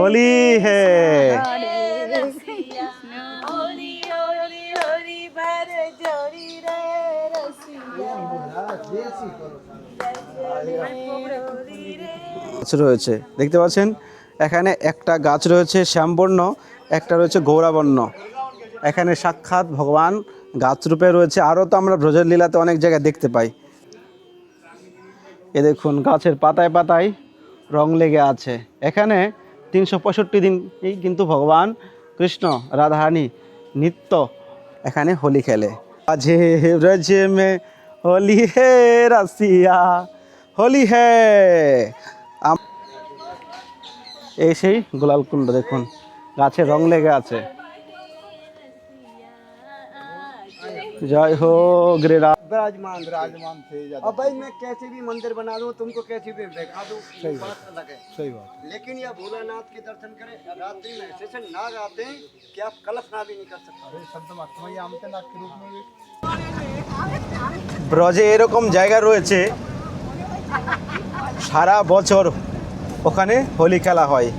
হোলি হে গাছ রয়েছে। দেখতে পাচ্ছেন? এখানে একটা গাছ রয়েছে শ্যামবর্ণ একটা রয়েছে গৌরাবর্ণ। এখানে সাক্ষাৎ ভগবান গাছ রূপে রয়েছে। আরও তো আমরা ব্রজের লীলাতে অনেক জায়গায় দেখতে পাই। এ দেখুন গাছের পাতায় পাতায় রং লেগে আছে। এখানে তিনশো পঁয়ষট্টি দিন এই কিন্তু ভগবান কৃষ্ণ, রাধারানী নিত্য এখানে হোলি খেলে। আজে ব্রজ মে হোলি হে রাসিয়া হোলি হে। এই সেই গোলাল কুণ্ড দেখুন, গাছে রং লেগে আছে। জয় হো, গিরিরা विराजमान विराजमान थे अब भाई मैं कैसे भी मंदिर बना दूं तुमको कैसे भी दिखा दूं सही बात अलग है सही बात लेकिन ये भोलानाथ के दर्शन करें रात्रि में ऐसे से नाग आते हैं कि आप कल्पना भी नहीं कर सकते अरे संत महात्मा ये आमतेनाथ के रूप में भी ব্রজে এরকম জায়গা রয়েছে সারা বছর ওখানে হোলি খেলা হয়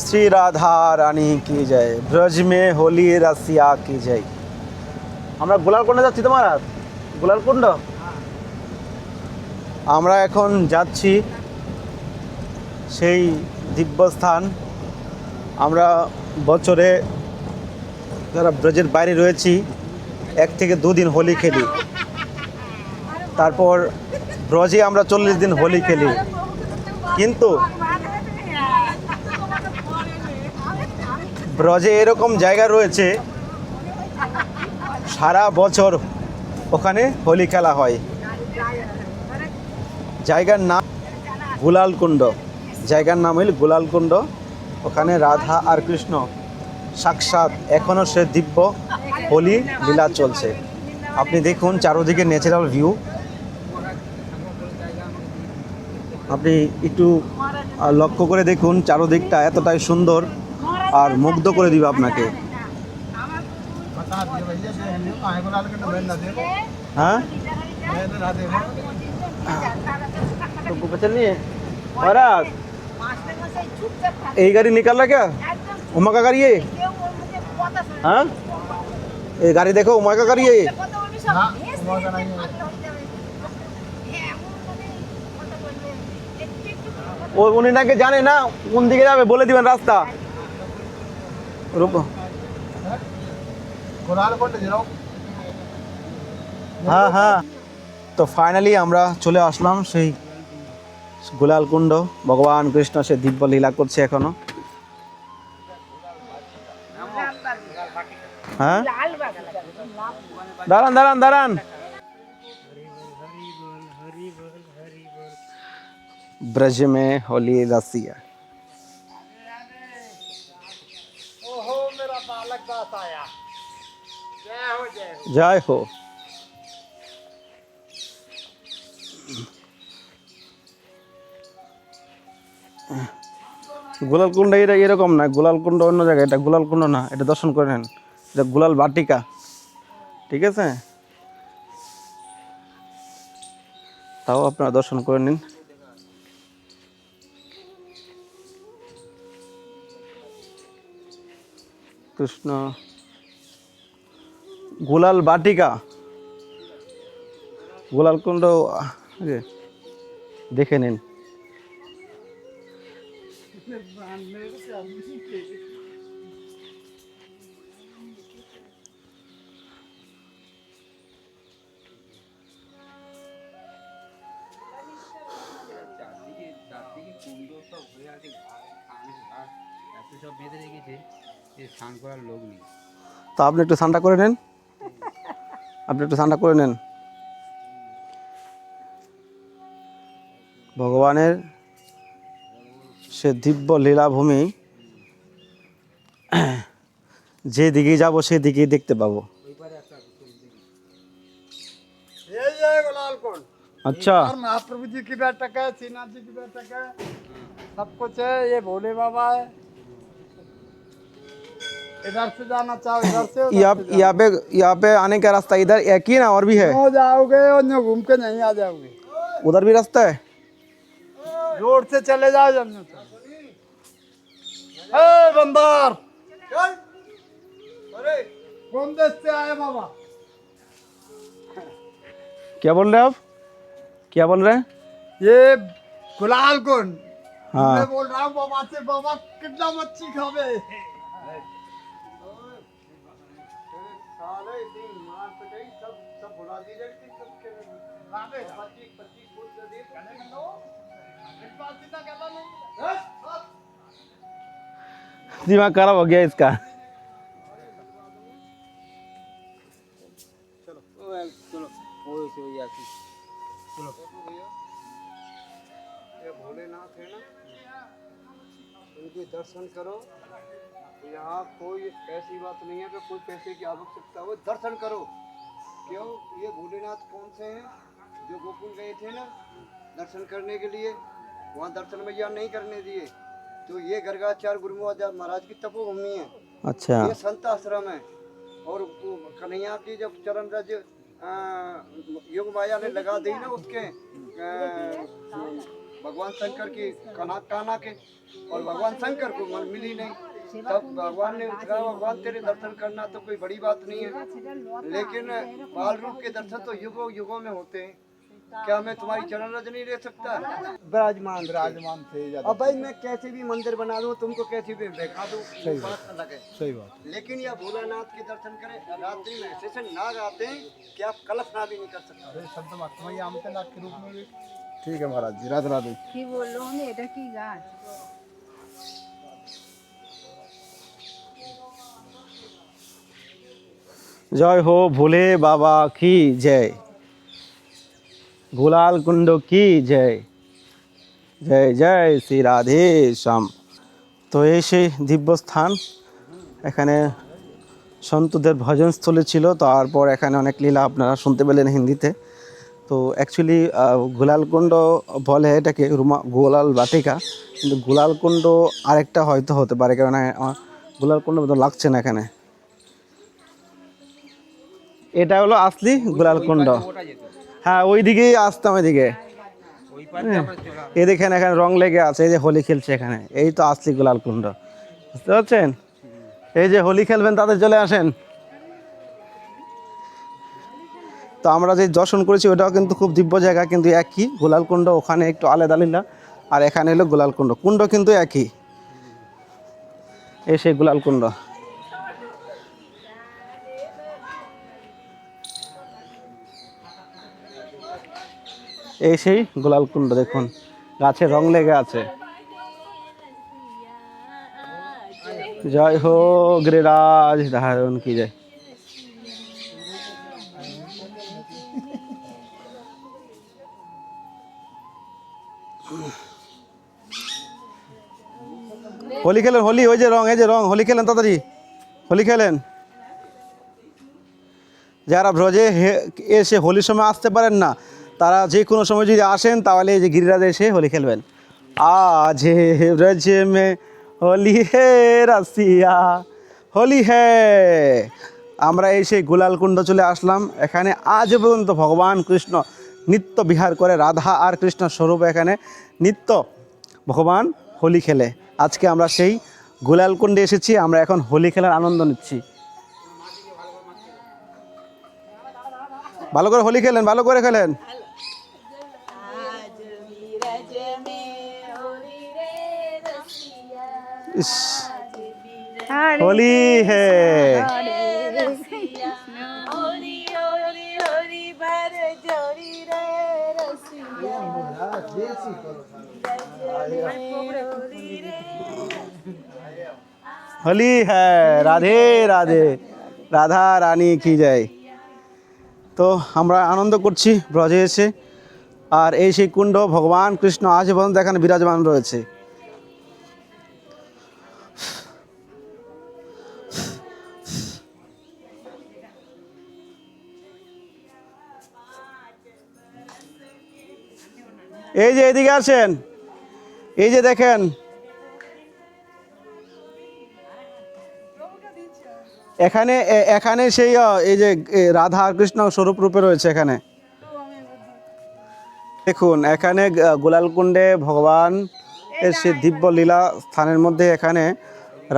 শ্রী রাধা রানী কি জয়। ব্রজ মে হোলি রাশিয়া কি জয়। আমরা গোলালকুণ্ড যাচ্ছি তোমার গোলালকুণ্ড? আমরা এখন যাচ্ছি সেই দিব্যস্থান। আমরা বছরে যারা ব্রজের বাইরে রয়েছি, এক থেকে দুদিন হোলি খেলি। তারপর ব্রজে আমরা চল্লিশ দিন হোলি খেলি। কিন্তু ব্রজে এরকম জায়গা রয়েছে, সারা বছর ওখানে হোলি খেলা হয়। জায়গার নাম গুলালকুণ্ড। জায়গার নাম হইল গুলালকুণ্ড। ওখানে রাধা আর কৃষ্ণ সাক্ষাৎ। এখনও সে দিব্য হোলি লীলা চলছে। আপনি দেখুন চারোদিকে ন্যাচারাল ভিউ আপনি একটু লক্ষ্য করে দেখুন চারোদিকটা এতটাই সুন্দর। আর মুগ্ধ করে দিবে আপনাকে बता दिए भैया से हमने आए को लाल के नंबर ना दे হ্যাঁ मैं तो ना दे तो बचन नहीं है महाराज यही गाड़ी निकल रहा क्या उमा का गाड़ी है हाँ ये गाड़ी देखो उमा का गाड़ी है ये ना उमा का नहीं है ও উনি নাকি জানে না কোন দিকে যাবে বলে দিবেন রাস্তা रुको হ্যাঁ হ্যাঁ তো ফাইনালি আমরা চলে আসলাম সেই গোলালকুণ্ড ভগবান কৃষ্ণ সে দিব্য লীলা করছে এখনো হ্যাঁ দাঁড়ান দাঁড়ান দাঁড়ান ব্রজ মে হোলি রাশিয়া যাই হোক। গোলালকুণ্ড এটা এরকম না গোলালকুণ্ড অন্য জায়গায়, এটা গোলালকুণ্ড না, এটা দর্শন করে নেন। এটা গোলাল বাটিকা। ঠিক আছে? তাও আপনারা দর্শন করে নিন। কৃষ্ণ গোলাল বাটিকা। গোলালকুণ্ড দেখে নিন। তো আপনি একটু ঠান্ডা করে নেন। আপনি একটু ঠান্ডা করে নেন ভগবানের সে দিব্য লীলাভূমি যে দিকে যাব সেই দিকেই দেখতে পাবো ये जय गुलाल कोट আচ্ছা और महाप्रभु जी की बैठक है श्रीनाथ जी की बैठक है सब कुछ है ये भोले बाबा है इधर से जाना चाहो इधर से यहाँ यहाँ पे यहाँ पे आने का रास्ता इधर एक ही ना और भी है? जाओगे और घूम के नहीं आ जाओगे? उधर भी रास्ता है? रोड से चले जाओ ए बंदर! अरे कौन देश से आए बाबा। क्या बोल रहे हैं आप? क्या बोल रहे हैं? ये गुलाल कुंड मैं हाँ बोल रहा हूँ बाबा से बाबा कितना मच्छी खावे? मार पिटाई सब सब भुला दी सब के पच्चीस पच्चीस फुट से दी दिमाग खराब हो गया इसका। ये भोलेनाथ है ना? उनके दर्शन करो। यहाँ कोई ऐसी बात नहीं है कि कोई पैसे की आवश्यकता हो। दर्शन करो। क्यों? ये भोलेनाथ कौन से हैं? जो गोकुल गए थे ना दर्शन करने के लिए वहाँ दर्शन भैया नहीं करने दिए। तो ये गर्गाचार्य गुरु महाराज की तपोभूमि है। अच्छा। ये संत आश्रम है। और कन्हैया की जब चरण रज योग माया ने लगा दी ना उसके भगवान शंकर की काना काना के और भगवान शंकर को मन मिली नहीं। तब भगवान ने कहा भगवान तेरे दर्शन करना तो कोई बड़ी बात नहीं है। लेकिन बाल रूप के दर्शन तो युगों युगों में होते हैं। क्या मैं तुम्हारी चरण रज नहीं ले सकता? विराजमान विराजमान थे अब भाई मैं कैसे भी मंदिर बना दू तुमको कैसे भी बैठा दू सही बात अलग है। सही बात। लेकिन यह भोलानाथ के दर्शन करें रात्रि में ऐसे ना आते हैं कि आप कल्पना भी नहीं कर सकते। शब्द मात्र आमते नाग के रूप में ठीक है महाराज जी राधे राधे। की बोलो ने डकी गाज জয় হো ভোলে বাবা, কি জয়? ভোলাল কুণ্ড, কি জয়? জয় জয় শ্রী রাধে শ্যাম। তো এই সেই দিব্যস্থান, এখানে সন্তদের ভজনস্থলে ছিল, তারপর এখানে অনেক লীলা আপনারা শুনতে পেলেন হিন্দিতে। তো অ্যাকচুয়ালি গোলালকুণ্ড বলে এটাকে রুমা, গোলাল বাটিকা, কিন্তু গোলালকুণ্ড আরেকটা হয়তো হতে পারে কারণ গোলালকুণ্ড মতো লাগছে না এখানে। এটা হলো আসলি গোলালকুণ্ড। হ্যাঁ ওই দিকেই আসতাম। ওইদিকে এই দেখেন এখানে রং লেগে আছে এই যে হোলি খেলছে এখানে এই তো আসলি গোলালকুণ্ড। বুঝতে পারছেন? এই যে হোলি খেলবেন তাদের চলে আসেন। তো আমরা যে দর্শন করেছি ওটাও কিন্তু খুব দিব্য জায়গা কিন্তু একই। গোলালকুণ্ড ওখানে একটু আলাদা লীলা আর এখানে হলো গোলালকুণ্ড। কুণ্ড কিন্তু একই। এই সেই গোলালকুণ্ড। এই সেই গোলালকুণ্ড দেখুন, গাছে রং লেগে আছে। জয় হো গিরিরাজ, ধারণ কি জয়। হোলি খেলেন, হোলি, ওই যে রং, এই যে রং, হোলি খেলেন তাড়াতাড়ি। হোলি খেলেন। যারা ব্রজে এসে হোলির সময় আসতে পারেন না তারা যে কোনো সময় যদি আসেন, তাহলে এই যে গিরিরাজে এসে হোলি খেলবেন। আজ হে মে হোলি হে রাসিয়া হোলি হে। আমরা এই সেই গুলালকুণ্ড চলে আসলাম। এখানে আজ পর্যন্ত ভগবান কৃষ্ণ নিত্য বিহার করে, রাধা আর কৃষ্ণ স্বরূপ এখানে নিত্য ভগবান হোলি খেলে। আজকে আমরা সেই গুলালকুণ্ডে এসেছি, আমরা এখন হোলি খেলার আনন্দ নিচ্ছি। ভালো করে হোলি খেলেন, ভালো করে খেলেন। হোলি হে। হোলি হ্যাঁ রাধে রাধে। রাধা রানী কি যায় তো আমরা আনন্দ করছি, ব্রজে এসে। আর এই সেই কুণ্ড, ভগবান কৃষ্ণ আজ পর্যন্ত এখানে বিরাজমান রয়েছে। এই যে এদিকে আসেন, এই যে দেখেন এখানে এখানে সেই এই যে রাধা আর কৃষ্ণ স্বরূপ রূপে রয়েছে এখানে। দেখুন এখানে গোলালকুণ্ডে ভগবান এর সে দিব্য লীলা স্থানের মধ্যে এখানে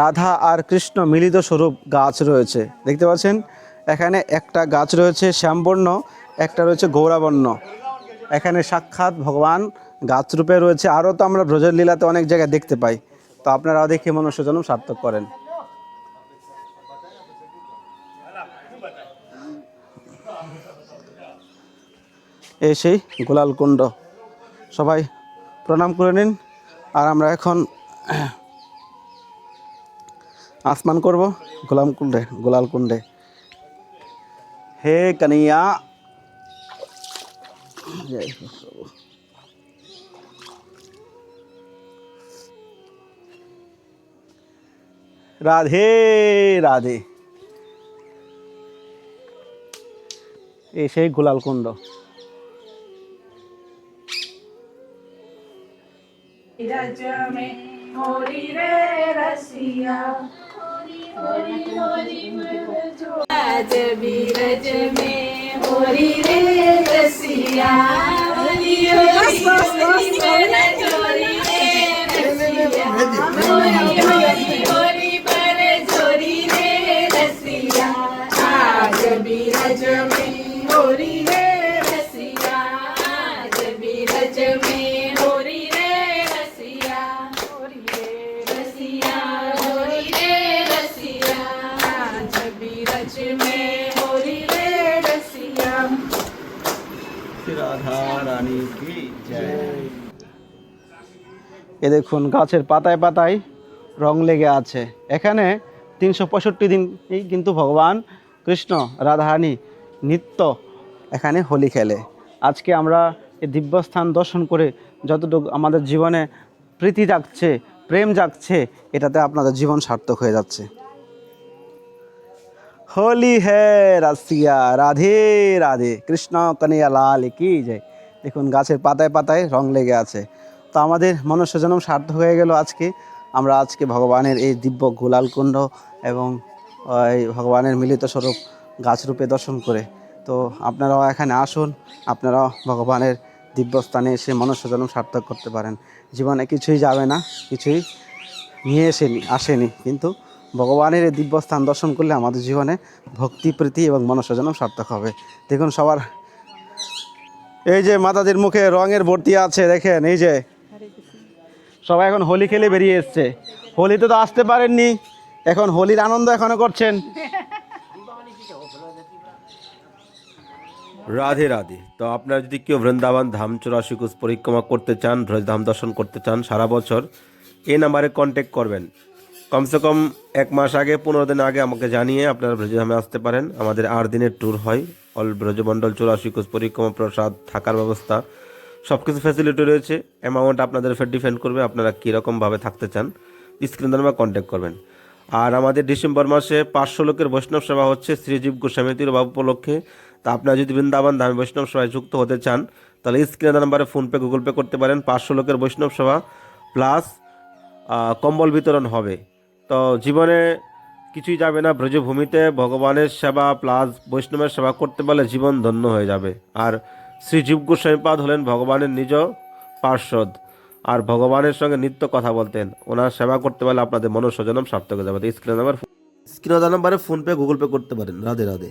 রাধা আর কৃষ্ণ মিলিত স্বরূপ গাছ রয়েছে। দেখতে পাচ্ছেন? এখানে একটা গাছ রয়েছে শ্যামবর্ণ একটা রয়েছে গৌরাবর্ণ। এখানে সাক্ষাৎ ভগবান গাছ রূপে রয়েছে। আরও তো আমরা ব্রজের লীলাতে অনেক জায়গায় দেখতে পাই। তো আপনারাও দেখে মনুষ্য জন্ম সার্থক করেন। এই সেই গোলালকুণ্ড সবাই প্রণাম করে নিন আর আমরা এখন আসমান করব গোলাম কুণ্ডে, গোলাল কুণ্ডে। হে কনিয়া। রাধে রাধে। এই সেই গোলাল কুণ্ড। રજ મેં હોરી રે રસિયા હોરી હોરી રજ બીરજ મેં હોરી રે રસિયા હોરી હોરી રે રસિયા बीरज में होरी रे रसिया রাধা রানী কি জয় এ দেখুন গাছের পাতায় পাতায় রং লেগে আছে এখানে তিনশো পঁয়ষট্টি দিন এই কিন্তু ভগবান কৃষ্ণ রাধারানী নিত্য এখানে হোলি খেলে আজকে আমরা এই দিব্যস্থান দর্শন করে যতটুকু আমাদের জীবনে প্রীতি জাগছে প্রেম জাগছে এটাতে আপনাদের জীবন সার্থক হয়ে যাচ্ছে হোলি হে রাসিয়া রাধে রাধে। কৃষ্ণ কনিয়া লাল কি যায় দেখুন, গাছের পাতায় পাতায় রং লেগে আছে। তো আমাদের মনুষ্য জন্ম সার্থক হয়ে গেল আজকে। আমরা আজকে ভগবানের এই দিব্য গোলালকুণ্ড এবং এই ভগবানের মিলিত স্বরূপ গাছরূপে দর্শন করে। তো আপনারাও এখানে আসুন। আপনারাও ভগবানের দিব্যস্থানে এসে মনুষ্য জন্ম সার্থক করতে পারেন। জীবনে কিছুই যাবে না, কিছুই নিয়ে এসেনি আসেনি। কিন্তু ভগবানের এই দিব্যস্থান দর্শন করলে আমাদের জীবনে ভক্তি, প্রীতি এবং মনুষ্যজনম সার্থক হবে। দেখুন সবার, এই যে মাতাদের মুখে রঙের ভর্তি আছে, দেখেন, এই যে। সবাই এখন হোলি খেলে বেরিয়ে এসছে। হোলিতে তো আসতে পারেননি। এখন হোলির আনন্দ এখনও করছেন। রাধে রাধে। তো আপনারা যদি কেউ বৃন্দাবন ধাম চৌরাশি কোষ পরিক্রমা করতে চান ধাম দর্শন করতে চান, সারা বছর এই নাম্বারে কন্ট্যাক্ট করবেন। কমসে কম এক মাস আগে, পনেরো দিন আগে আমাকে জানিয়ে আপনারা ব্রজধামে আসতে পারেন। আমাদের আট দিনের ট্যুর হয়। অল ব্রজমণ্ডল, চৌরাশি কোষ পরিক্রমা প্রসাদ থাকার ব্যবস্থা সব কিছু ফ্যাসিলিটি রয়েছে। অ্যামাউন্ট আপনাদের উপর ডিপেন্ড করবে আপনারা কীরকমভাবে থাকতে চান। স্ক্রিন নাম্বার কন্ট্যাক্ট করবেন। আর আমাদের ডিসেম্বর মাসে পাঁচশো লোকের বৈষ্ণব সেবা হচ্ছে শ্রীজীব গোস্বামীতির বাবু উপলক্ষে। তা আপনারা যদি বৃন্দাবন ধামে বৈষ্ণব সভায় যুক্ত হতে চান, তাহলে স্ক্রিনে নাম্বারে ফোনপে, গুগল পে করতে পারেন। পাঁচশো লোকের বৈষ্ণব সেবা প্লাস কম্বল বিতরণ হবে। তো জীবনে কিছুই যাবে না, ব্রজভূমিতে ভগবানের সেবা প্লাস বৈষ্ণবের সেবা করতে পারলে জীবন ধন্য হয়ে যাবে। আর শ্রী জীব গোস্বামীপাদ হলেন ভগবানের নিজ পার্শ্বদ। আর ভগবানের সঙ্গে নিত্য কথা বলতেন। ওনার সেবা করতে পারলে আপনাদের মনুষ্য সার্থক হয়ে যাবে। স্ক্রিন নাম্বার স্ক্রিন নাম্বারে ফোনপে গুগল পে করতে পারেন। রাধে রাধে।